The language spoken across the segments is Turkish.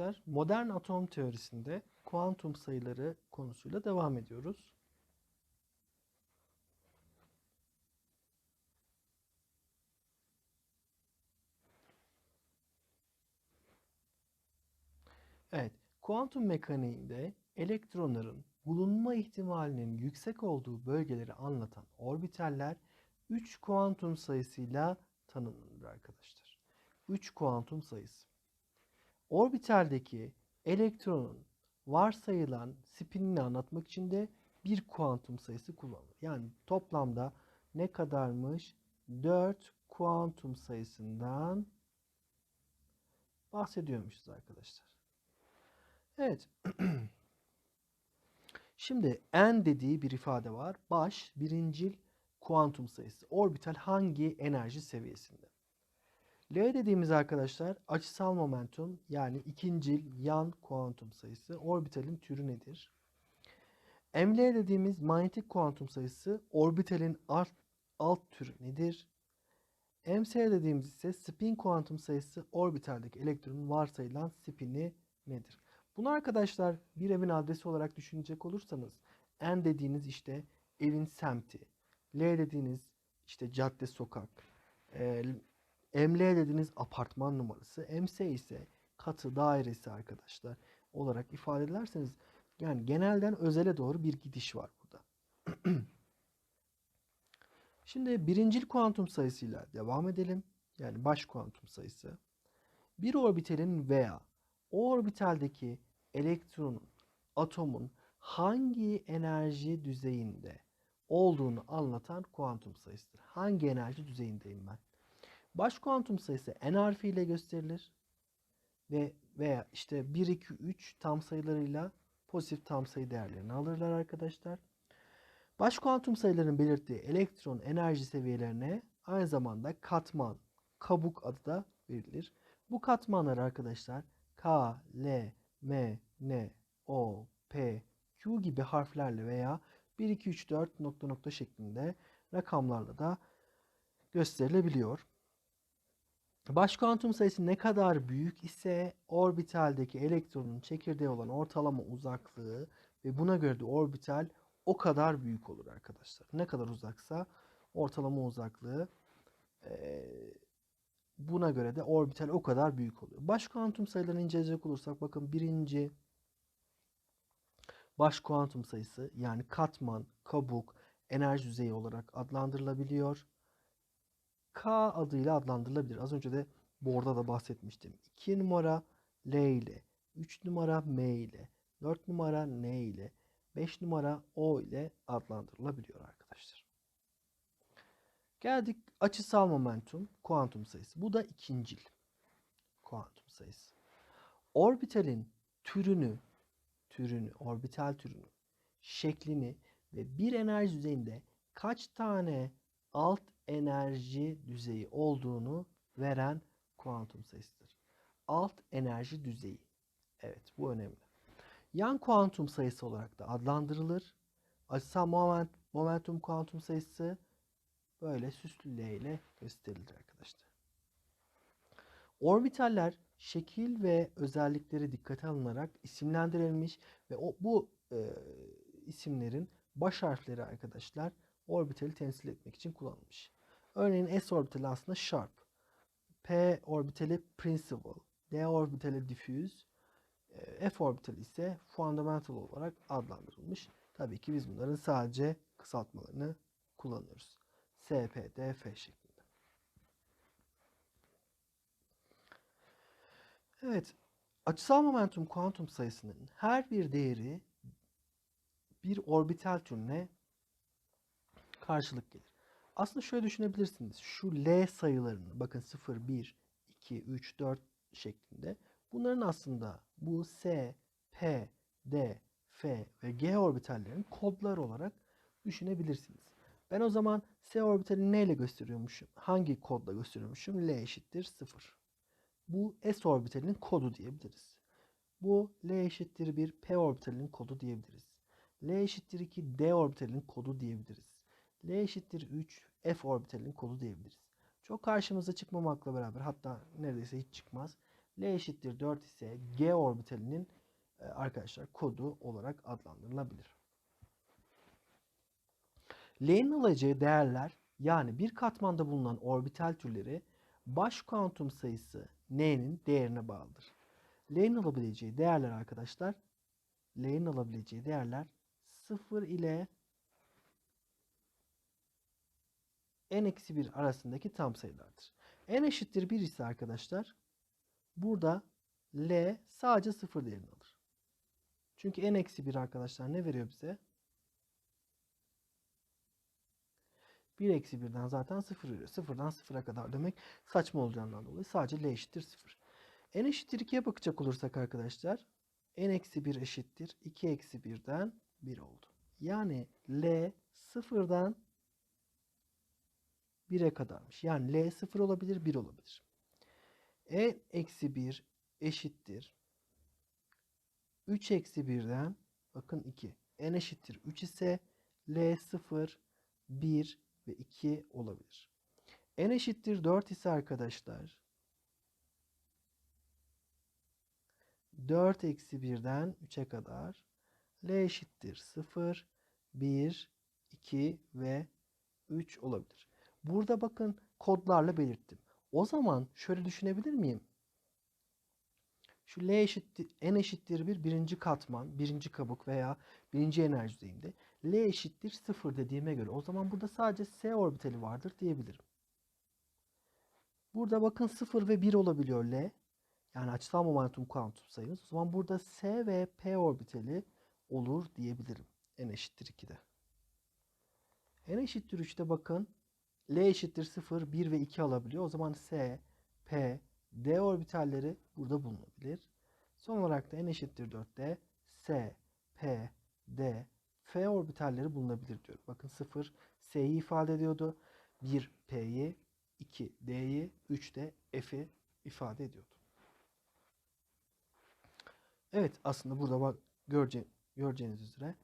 arkadaşlar, modern atom teorisinde kuantum sayıları konusuyla devam ediyoruz. Evet, kuantum mekaniğinde elektronların bulunma ihtimalinin yüksek olduğu bölgeleri anlatan orbitaller 3 kuantum sayısıyla tanımlanır arkadaşlar. 3 kuantum sayısı. Orbitaldeki elektronun varsayılan spinini anlatmak için de bir kuantum sayısı kullanılır. Yani toplamda ne kadarmış? 4 kuantum sayısından bahsediyormuşuz arkadaşlar. Evet. Şimdi n dediği bir ifade var. Baş, birincil kuantum sayısı. Orbital hangi enerji seviyesinde? L dediğimiz arkadaşlar açısal momentum yani ikincil yan kuantum sayısı. Orbitalin türü nedir? ML dediğimiz manyetik kuantum sayısı orbitalin alt, alt türü nedir? MC dediğimiz ise spin kuantum sayısı orbitaldeki elektronun varsayılan spini nedir? Bunu arkadaşlar bir evin adresi olarak düşünecek olursanız N dediğiniz işte evin semti, L dediğiniz işte cadde sokak, e, ML dediğiniz apartman numarası, MC ise katı dairesi arkadaşlar olarak ifade ederseniz yani genelden özele doğru bir gidiş var burada. Şimdi birincil kuantum sayısıyla devam edelim. Yani baş kuantum sayısı. Bir orbitalin veya o orbitaldeki elektronun, atomun hangi enerji düzeyinde olduğunu anlatan kuantum sayısıdır. Hangi enerji düzeyindeyim ben? Baş kuantum sayısı n harfiyle gösterilir. Ve veya işte 1, 2, 3 tam sayılarıyla pozitif tam sayı değerlerini alırlar arkadaşlar. Baş kuantum sayılarının belirttiği elektron enerji seviyelerine aynı zamanda katman, kabuk adı da verilir. Bu katmanlar arkadaşlar K, L, M, N, O, P, Q gibi harflerle veya 1, 2, 3, 4 nokta nokta şeklinde rakamlarla da gösterilebiliyor. Baş kuantum sayısı ne kadar büyük ise orbitaldeki elektronun çekirdeği olan ortalama uzaklığı ve buna göre de orbital o kadar büyük olur arkadaşlar. Ne kadar uzaksa ortalama uzaklığı buna göre de orbital o kadar büyük oluyor. Baş kuantum sayılarını inceleyecek olursak bakın birinci baş kuantum sayısı yani katman, kabuk, enerji düzeyi olarak adlandırılabiliyor. K adıyla adlandırılabilir. Az önce de borda da bahsetmiştim. 2 numara L ile, 3 numara M ile, 4 numara N ile, 5 numara O ile adlandırılabiliyor arkadaşlar. Geldik açısal momentum kuantum sayısı. Bu da ikincil kuantum sayısı. Orbitalin türünü, türünü, orbital türünü, şeklini ve bir enerji düzeyinde kaç tane alt enerji düzeyi olduğunu veren kuantum sayısıdır. Alt enerji düzeyi. Evet bu önemli. Yan kuantum sayısı olarak da adlandırılır. Açısal moment, momentum kuantum sayısı böyle süslü L ile gösterilir arkadaşlar. Orbitaller şekil ve özellikleri dikkate alınarak isimlendirilmiş ve o, bu e, isimlerin baş harfleri arkadaşlar orbitali temsil etmek için kullanılmış. Örneğin S orbitali aslında sharp, P orbitali principal, D orbitali diffuse, e, F orbitali ise fundamental olarak adlandırılmış. Tabii ki biz bunların sadece kısaltmalarını kullanıyoruz. S, P, D, F şeklinde. Evet, açısal momentum kuantum sayısının her bir değeri bir orbital türüne karşılık gelir. Aslında şöyle düşünebilirsiniz. Şu L sayılarını bakın 0, 1, 2, 3, 4 şeklinde. Bunların aslında bu S, P, D, F ve G orbitallerin kodlar olarak düşünebilirsiniz. Ben o zaman S orbitalini neyle gösteriyormuşum? Hangi kodla gösteriyormuşum? L eşittir 0. Bu S orbitalinin kodu diyebiliriz. Bu L eşittir 1 P orbitalinin kodu diyebiliriz. L eşittir 2 D orbitalinin kodu diyebiliriz. L eşittir 3 F orbitalinin kodu diyebiliriz. Çok karşımıza çıkmamakla beraber hatta neredeyse hiç çıkmaz. L eşittir 4 ise G orbitalinin e, arkadaşlar kodu olarak adlandırılabilir. L'nin alacağı değerler yani bir katmanda bulunan orbital türleri baş kuantum sayısı n'nin değerine bağlıdır. L'nin alabileceği değerler arkadaşlar L'nin alabileceği değerler 0 ile n-1 arasındaki tam sayılardır. n eşittir 1 ise arkadaşlar burada L sadece 0 değerini alır. Çünkü n-1 arkadaşlar ne veriyor bize? 1 eksi 1'den zaten 0 veriyor. 0'dan 0'a kadar demek saçma olacağından dolayı sadece L eşittir 0. n eşittir 2'ye bakacak olursak arkadaşlar n eksi 1 eşittir 2 eksi 1'den 1 oldu. Yani L 0'dan 1'e kadarmış. Yani L 0 olabilir 1 olabilir. n eksi 1 eşittir 3 eksi 1'den bakın 2. n eşittir 3 ise L 0 1 ve 2 olabilir. n eşittir 4 ise arkadaşlar 4 eksi 1'den 3'e kadar L eşittir 0, 1, 2 ve 3 olabilir. Burada bakın kodlarla belirttim. O zaman şöyle düşünebilir miyim? Şu L eşittir, N eşittir 1 birinci katman, birinci kabuk veya birinci enerji düzeyinde. L eşittir 0 dediğime göre o zaman burada sadece S orbitali vardır diyebilirim. Burada bakın 0 ve 1 olabiliyor L. Yani açısal momentum kuantum sayımız. O zaman burada S ve P orbitali olur diyebilirim. N eşittir 2'de. N eşittir 3'te bakın L eşittir 0, 1 ve 2 alabiliyor. O zaman S, P, D orbitalleri burada bulunabilir. Son olarak da N eşittir 4'te S, P, D, F orbitalleri bulunabilir diyorum. Bakın 0 S'yi ifade ediyordu. 1 P'yi, 2 D'yi, 3 de F'i ifade ediyordu. Evet aslında burada bak görece, göreceğiniz üzere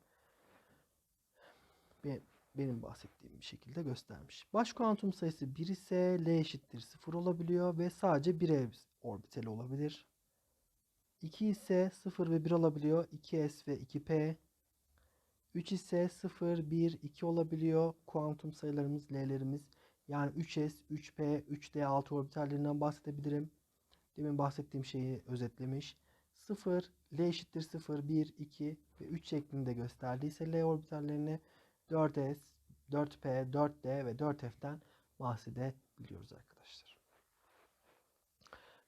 benim bahsettiğim bir şekilde göstermiş. Baş kuantum sayısı 1 ise L eşittir 0 olabiliyor ve sadece 1 ev orbitali olabilir. 2 ise 0 ve 1 olabiliyor. 2s ve 2p. 3 ise 0, 1, 2 olabiliyor. Kuantum sayılarımız, L'lerimiz. Yani 3s, 3p, 3d, 6 orbitallerinden bahsedebilirim. Demin bahsettiğim şeyi özetlemiş. 0, L eşittir 0, 1, 2 ve 3 şeklinde gösterdiyse L orbitallerini 4s, 4p, 4d ve 4f'ten bahsedebiliyoruz arkadaşlar.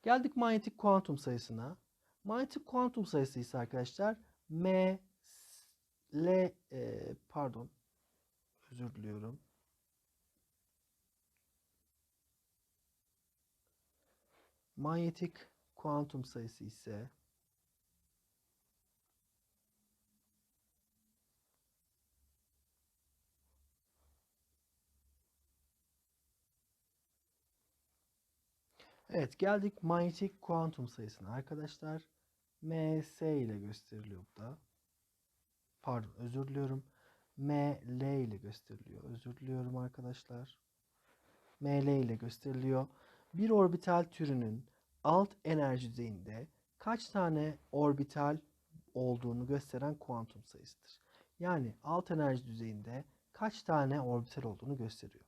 Geldik manyetik kuantum sayısına. Manyetik kuantum sayısı ise arkadaşlar m l e, pardon özür diliyorum. Manyetik kuantum sayısı ise Evet geldik manyetik kuantum sayısına arkadaşlar. ms ile gösteriliyor da. Pardon özür diliyorum. ml ile gösteriliyor. Özür diliyorum arkadaşlar. ml ile gösteriliyor. Bir orbital türünün alt enerji düzeyinde kaç tane orbital olduğunu gösteren kuantum sayısıdır. Yani alt enerji düzeyinde kaç tane orbital olduğunu gösteriyor.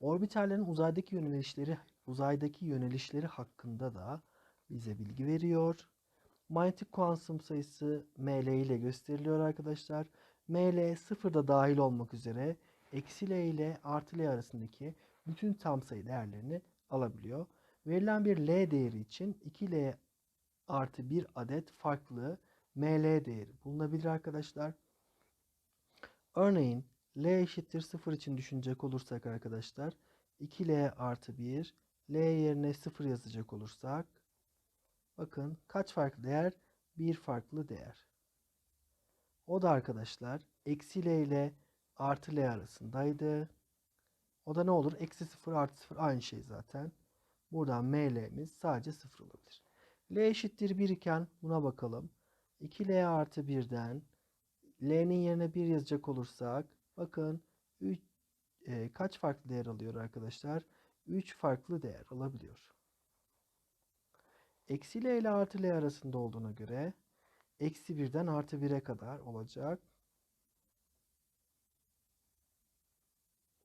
Orbitallerin uzaydaki yönelişleri uzaydaki yönelişleri hakkında da bize bilgi veriyor. Manyetik kuantum sayısı ML ile gösteriliyor arkadaşlar. ML sıfırda dahil olmak üzere eksi L ile artı L arasındaki bütün tam sayı değerlerini alabiliyor. Verilen bir L değeri için 2L artı 1 adet farklı ML değeri bulunabilir arkadaşlar. Örneğin L eşittir 0 için düşünecek olursak arkadaşlar 2L artı 1 L yerine 0 yazacak olursak bakın kaç farklı değer? Bir farklı değer. O da arkadaşlar eksi L ile artı L arasındaydı. O da ne olur? Eksi 0 artı 0 aynı şey zaten. Buradan ML'miz sadece 0 olabilir. L eşittir 1 iken buna bakalım. 2L artı 1'den L'nin yerine 1 yazacak olursak bakın 3, e, kaç farklı değer alıyor arkadaşlar? 3 farklı değer alabiliyor. Eksi L ile artı L arasında olduğuna göre eksi 1'den artı 1'e kadar olacak.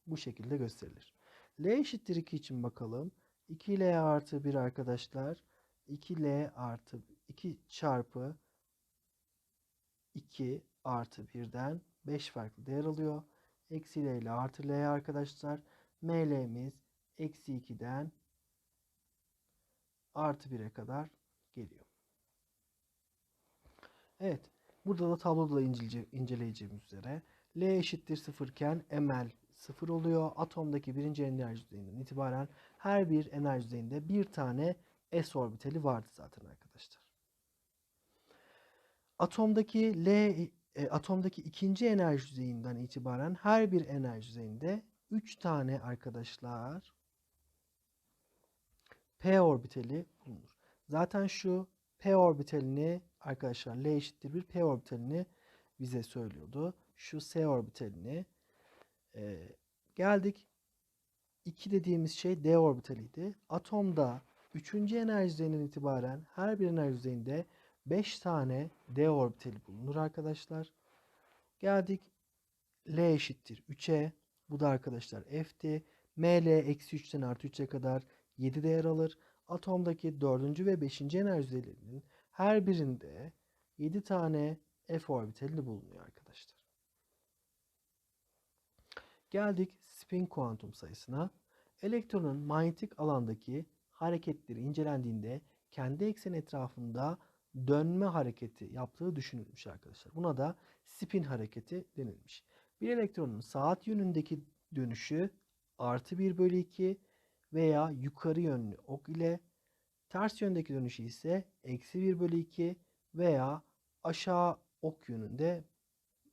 Bu şekilde gösterilir. L eşittir 2 için bakalım. 2L artı 1 arkadaşlar. 2L artı 2 çarpı 2 artı 1'den 5 farklı değer alıyor. Eksi L ile artı L arkadaşlar. ML'miz eksi 2'den artı 1'e kadar geliyor. Evet. Burada da tabloda inceleyece- inceleyeceğimiz üzere L eşittir 0 iken ML 0 oluyor. Atomdaki birinci enerji düzeyinden itibaren her bir enerji düzeyinde bir tane s orbitali vardı zaten arkadaşlar. Atomdaki L e, atomdaki ikinci enerji düzeyinden itibaren her bir enerji düzeyinde 3 tane arkadaşlar p orbitali bulunur. Zaten şu p orbitalini arkadaşlar L eşittir bir p orbitalini bize söylüyordu. Şu s orbitalini e, geldik 2 dediğimiz şey d orbitaliydi. Atomda 3. enerji düzeyinden itibaren her bir enerji düzeyinde 5 tane d orbitali bulunur arkadaşlar. Geldik L eşittir 3'e. Bu da arkadaşlar F'ti. ML eksi 3'ten artı 3'e kadar 7 değer alır. Atomdaki 4. ve 5. enerji düzeylerinin her birinde 7 tane F orbitali bulunuyor arkadaşlar. Geldik spin kuantum sayısına. Elektronun manyetik alandaki hareketleri incelendiğinde kendi ekseni etrafında dönme hareketi yaptığı düşünülmüş arkadaşlar. Buna da spin hareketi denilmiş. Bir elektronun saat yönündeki dönüşü artı 1 bölü 2 veya yukarı yönlü ok ile ters yöndeki dönüşü ise eksi 1 bölü 2 veya aşağı ok yönünde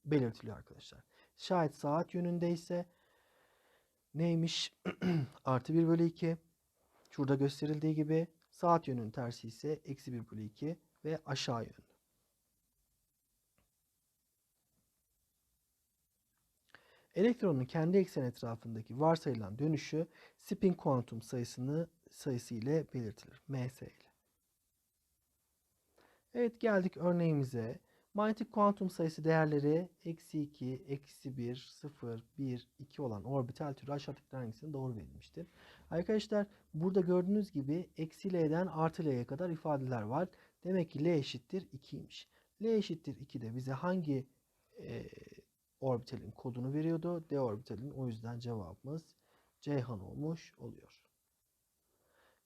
belirtiliyor arkadaşlar. Şayet saat yönünde ise neymiş? artı 1 bölü 2 şurada gösterildiği gibi saat yönünün tersi ise eksi 1 bölü 2 ve aşağı yönlü. Elektronun kendi eksen etrafındaki varsayılan dönüşü spin kuantum sayısını sayısı ile belirtilir. ms ile. Evet geldik örneğimize. Manyetik kuantum sayısı değerleri eksi 2, eksi 1, 0, 1, 2 olan orbital türü aşağıdakilerden hangisinin doğru verilmiştir? Arkadaşlar burada gördüğünüz gibi eksi L'den artı L'ye kadar ifadeler var. Demek ki L eşittir 2'ymiş. L eşittir 2 de bize hangi e, orbitalin kodunu veriyordu? D orbitalin. O yüzden cevabımız Ceyhan olmuş oluyor.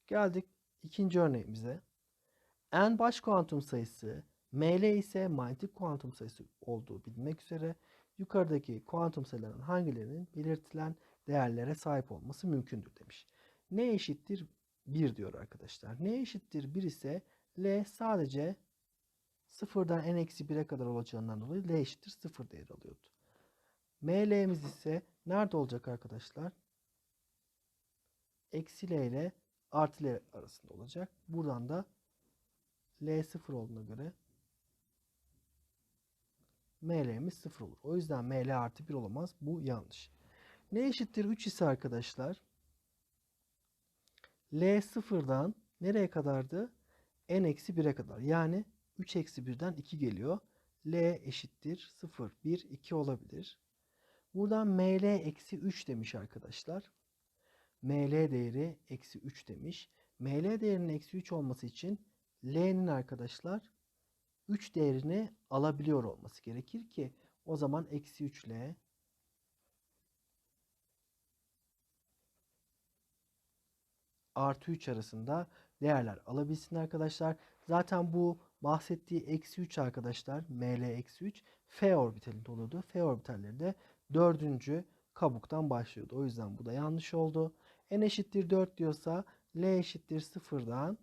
Geldik ikinci örneğimize. N baş kuantum sayısı ML ise manyetik kuantum sayısı olduğu bilinmek üzere yukarıdaki kuantum sayıların hangilerinin belirtilen değerlere sahip olması mümkündür demiş. N eşittir 1 diyor arkadaşlar. N eşittir 1 ise L sadece sıfırdan n-1'e kadar olacağından dolayı L eşittir 0 değer alıyordu. ML'miz ise nerede olacak arkadaşlar? Eksi L ile artı L arasında olacak. Buradan da L 0 olduğuna göre ML'miz 0 olur. O yüzden ML artı 1 olamaz. Bu yanlış. N eşittir 3 ise arkadaşlar L 0'dan nereye kadardı? N eksi 1'e kadar. Yani 3 eksi 1'den 2 geliyor. L eşittir 0, 1, 2 olabilir. Buradan ML eksi 3 demiş arkadaşlar. ML değeri eksi 3 demiş. ML değerinin eksi 3 olması için L'nin arkadaşlar 3 değerini alabiliyor olması gerekir ki o zaman eksi 3 L artı 3 arasında değerler alabilsin arkadaşlar. Zaten bu bahsettiği eksi 3 arkadaşlar ML eksi 3 F orbitalinde oluyordu. F orbitalleri de dördüncü kabuktan başlıyordu. O yüzden bu da yanlış oldu. N eşittir 4 diyorsa L eşittir 0'dan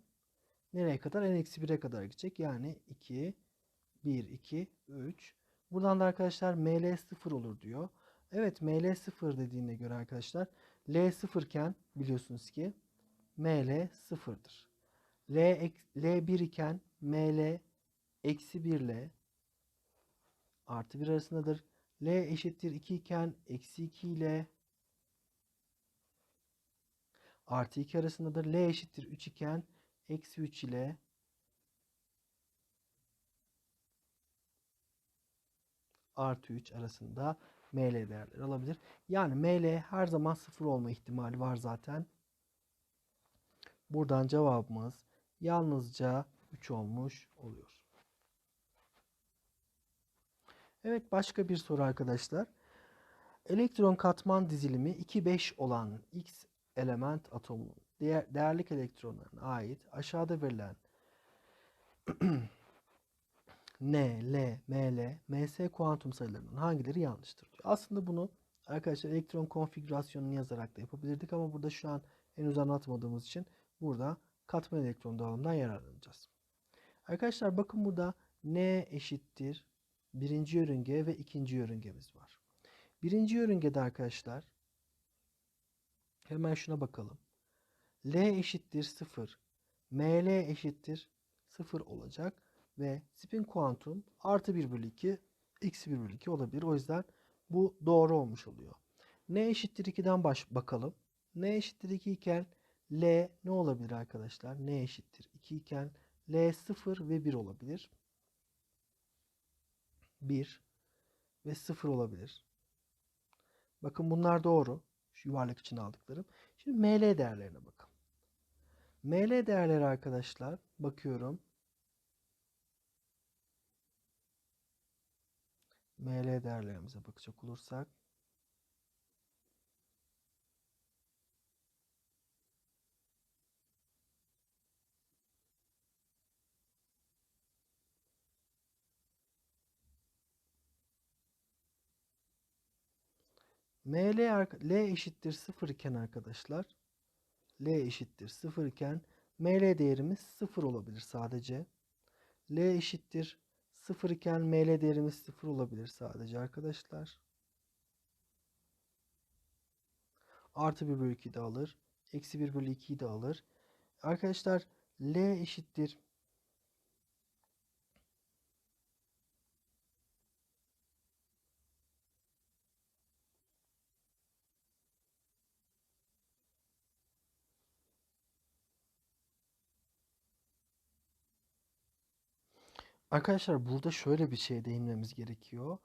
nereye kadar? N eksi 1'e kadar gidecek. Yani 2, 1, 2, 3. Buradan da arkadaşlar ML 0 olur diyor. Evet ML 0 dediğine göre arkadaşlar L 0 iken biliyorsunuz ki ML 0'dır. L, L 1 iken ML eksi 1 ile artı 1 arasındadır. L eşittir 2 iken eksi 2 ile artı 2 arasındadır. L eşittir 3 iken eksi 3 ile artı 3 arasında ML değerleri alabilir. Yani ML her zaman sıfır olma ihtimali var zaten. Buradan cevabımız yalnızca 3 olmuş oluyor. Evet başka bir soru arkadaşlar. Elektron katman dizilimi 2-5 olan X element atomunun değer, değerlik elektronlarına ait aşağıda verilen N, L, ML, MS kuantum sayılarının hangileri yanlıştır diyor. Aslında bunu arkadaşlar elektron konfigürasyonunu yazarak da yapabilirdik ama burada şu an henüz anlatmadığımız için burada katman elektron dağılımından yararlanacağız. Arkadaşlar bakın burada N eşittir birinci yörünge ve ikinci yörüngemiz var. Birinci yörüngede arkadaşlar hemen şuna bakalım. L eşittir 0. ML eşittir 0 olacak. Ve spin kuantum artı 1 bölü 2 eksi 1 bölü 2 olabilir. O yüzden bu doğru olmuş oluyor. N eşittir 2'den baş bakalım. N eşittir 2 iken L ne olabilir arkadaşlar? N eşittir 2 iken L 0 ve 1 olabilir. 1 ve 0 olabilir. Bakın bunlar doğru. Şu yuvarlak için aldıklarım. Şimdi ML değerlerine bakalım. ML değerleri arkadaşlar bakıyorum. ML değerlerimize bakacak olursak ML L eşittir 0 iken arkadaşlar L eşittir 0 iken ML değerimiz 0 olabilir sadece. L eşittir 0 iken ML değerimiz 0 olabilir sadece arkadaşlar. Artı 1 bölü 2 de alır. Eksi 1 bölü 2'yi de alır. Arkadaşlar L eşittir Arkadaşlar burada şöyle bir şeye değinmemiz gerekiyor.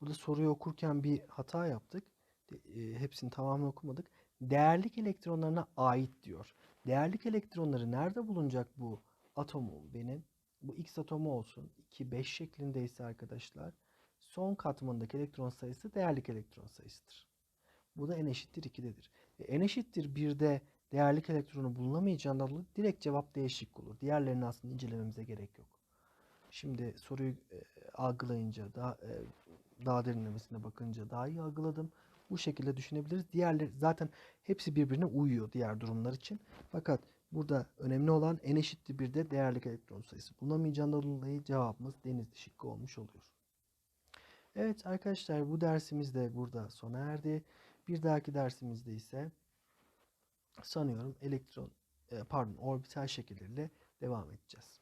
Burada soruyu okurken bir hata yaptık. E, hepsini tamamını okumadık. Değerlik elektronlarına ait diyor. Değerlik elektronları nerede bulunacak bu atomum benim? Bu X atomu olsun. 2, 5 şeklindeyse arkadaşlar. Son katmanındaki elektron sayısı değerlik elektron sayısıdır. Bu da n eşittir 2'dedir. E, n eşittir 1'de değerlik elektronu bulunamayacağından dolayı direkt cevap değişik olur. Diğerlerini aslında incelememize gerek yok. Şimdi soruyu e, algılayınca daha e, daha derinlemesine bakınca daha iyi algıladım. Bu şekilde düşünebiliriz. Diğerleri zaten hepsi birbirine uyuyor diğer durumlar için. Fakat burada önemli olan n eşittir bir de değerlik elektron sayısı. Bulunamayacağından dolayı cevabımız denizli şıkkı olmuş oluyor. Evet arkadaşlar bu dersimiz de burada sona erdi. Bir dahaki dersimizde ise sanıyorum elektron e, pardon orbital şekilleriyle devam edeceğiz.